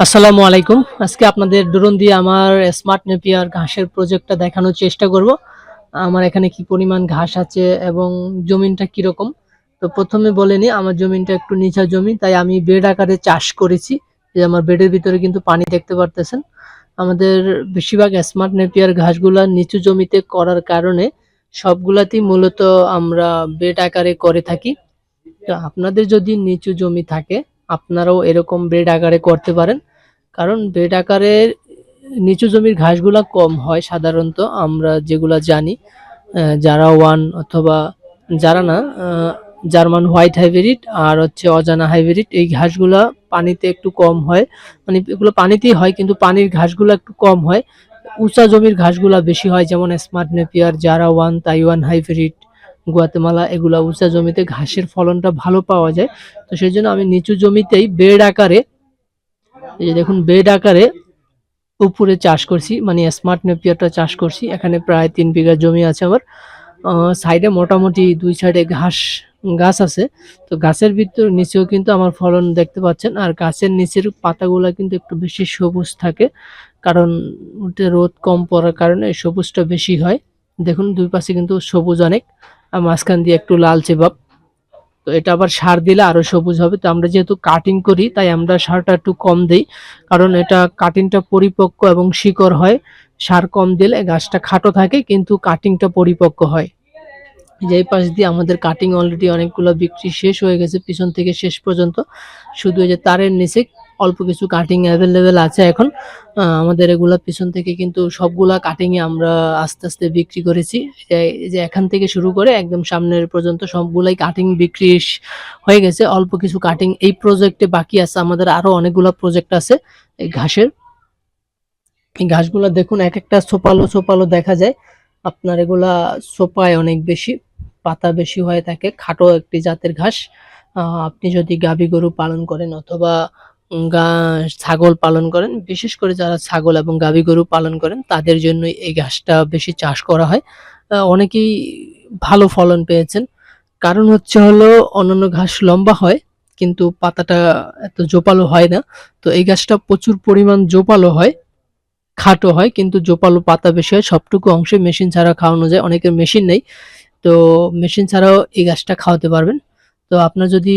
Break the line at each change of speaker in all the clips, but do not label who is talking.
আসসালামু আলাইকুম। আজকে আপনাদের ড্রোন দিয়ে আমার স্মার্ট নেপিয়ার ঘাসের প্রজেক্টটা দেখানোর চেষ্টা করব। আমার এখানে কি পরিমাণ ঘাস আছে এবং জমিনটা কীরকম তো প্রথমে বলেনি আমার জমিনটা একটু নিচা জমি, তাই আমি বেড আকারে চাষ করেছি। যে আমার বেডের ভিতরে কিন্তু পানি দেখতে পারতেছেন। আমাদের বেশিরভাগ স্মার্ট নেপিয়ার ঘাসগুলা নিচু জমিতে করার কারণে সবগুলাতেই মূলত আমরা বেড আকারে করে থাকি। তো আপনাদের যদি নিচু জমি থাকে আপনারাও এরকম বেড আকারে করতে পারেন। কারণ বেড আকারে নিচু জমির ঘাসগুলা কম হয় সাধারণত, আমরা যেগুলা জানি যারা ওয়ান অথবা যারা না জার্মান হোয়াইট হাইব্রিড আর হচ্ছে অজানা হাইব্রিড এই ঘাসগুলা পানিতে একটু কম হয়। মানে এগুলো পানিতেই হয়, কিন্তু পানির ঘাসগুলো একটু কম হয়। উঁচা জমির ঘাসগুলা বেশি হয়, যেমন স্মার্ট নেপিয়ার জারা ওয়ান তাইওয়ান হাইব্রিড গুয়াতেমালা এগুলা উঁচা জমিতে ঘাসের ফলনটা ভালো পাওয়া যায়। তো সেই জন্য আমি নিচু জমিতেই বেড আকারে, এই যে দেখুন বেড আকারে উপরে চাষ করছি মানে স্মার্ট নেপিয়ারটা চাষ করছি। এখানে প্রায় তিন বিঘা জমি আছে আমার। সাইডে মোটামুটি দুই সাইডে ঘাস, গাছ আছে। তো গাছের ভিতর নিচেও কিন্তু আমার ফলন দেখতে পাচ্ছেন। আর গাছের নিচের পাতাগুলো কিন্তু একটু বেশি সবুজ থাকে, কারণ রোদ কম পড়ার কারণে সবুজটা বেশি হয়। দেখুন, দুই পাশে কিন্তু সবুজ অনেক মাঝখান দিয়ে একটু লালচে ভাব তো এটা আবার সার দিলে আরও সবুজ হবে। তো আমরা যেহেতু কাটিং করি, তাই আমরা সারটা একটু কম দেই। কারণ এটা কাটিংটা পরিপক্ক এবং শিকড় হয়। সার কম দিলে গাছটা খাটো থাকে, কিন্তু কাটিংটা পরিপক্ক হয়। যে পাশ দিয়ে আমাদের কাটিং অলরেডি অনেকগুলো বিক্রি শেষ হয়ে গেছে, পিছন থেকে শেষ পর্যন্ত। শুধু এই যে তারের নিচে অল্প কিছু কাটিং অ্যাভেলেবেল আছে এখন। আমাদের এগুলা পিছন থেকে কিন্তু সবগুলা কাটিং এ আমরা আস্তে আস্তে বিক্রি করেছি। যে এখান থেকে শুরু করে একদম সামনের পর্যন্ত সবগুলাই কাটিং বিক্রি হয়ে গেছে। অল্প কিছু কাটিং এই প্রজেক্টে বাকি আছে। আমাদের আরও অনেকগুলো প্রজেক্ট আছে এই ঘাসের। এই ঘাসগুলা দেখুন, এক একটা সোপালো সোপালো দেখা যায়। আপনার এগুলা সোপায় অনেক বেশি। পাতা বেশি হয়ে থাকে, খাটো একটি জাতের ঘাস। আপনি যদি গাভী গরু পালন করেন অথবা গা, ছাগল পালন করেন, বিশেষ করে যারা ছাগল এবং গাভী গরু পালন করেন, তাদের জন্য এই ঘাসটা বেশি চাষ করা হয়। অনেকেই ভালো ফলন পেয়েছেন। কারণ হচ্ছে হলো, অন্যান্য ঘাস লম্বা হয়, কিন্তু পাতাটা এত জোপালো হয় না। তো এই গাছটা প্রচুর পরিমাণ জোপালো হয়, খাটো হয়, কিন্তু জোপালো পাতা বেশি হয়। সবটুকু অংশে মেশিন ছাড়া খাওয়ানো যায়, অনেকের মেশিন নেই। তো মেশিন ছাড়াও এই গাছটা খাওয়াতে পারবেন। তো আপনার যদি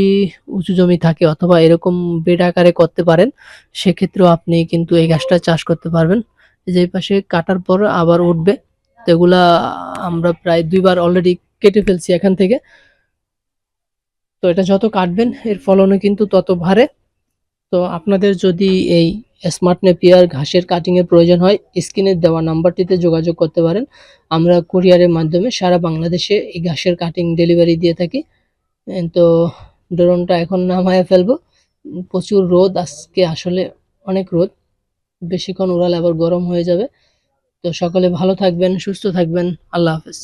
উঁচু জমি থাকে অথবা এরকম বেড আকারে করতে পারেন, সেক্ষেত্রেও আপনি কিন্তু এই গাছটা চাষ করতে পারবেন। যে পাশে কাটার পর আবার উঠবে। তো এগুলা আমরা প্রায় দুইবার অলরেডি কেটে ফেলছি এখান থেকে। তো এটা যত কাটবেন, এর ফলনও কিন্তু তত ভারে তো আপনাদের যদি এই স্মার্ট নেপিয়ার ঘাসের কাটিংয়ের প্রয়োজন হয়। স্ক্রিনের দেওয়া নাম্বারটিতে যোগাযোগ করতে পারেন। আমরা কুরিয়ারের মাধ্যমে সারা বাংলাদেশে এই ঘাসের কাটিং ডেলিভারি দিয়ে থাকি। তো ড্রোনটা এখন নামায় ফেলব। প্রচুর রোদ, আজকে আসলে অনেক রোদ। বেশিক্ষণ উড়ালে আবার গরম হয়ে যাবে। তো সকলে ভালো থাকবেন, সুস্থ থাকবেন। আল্লাহ হাফেজ।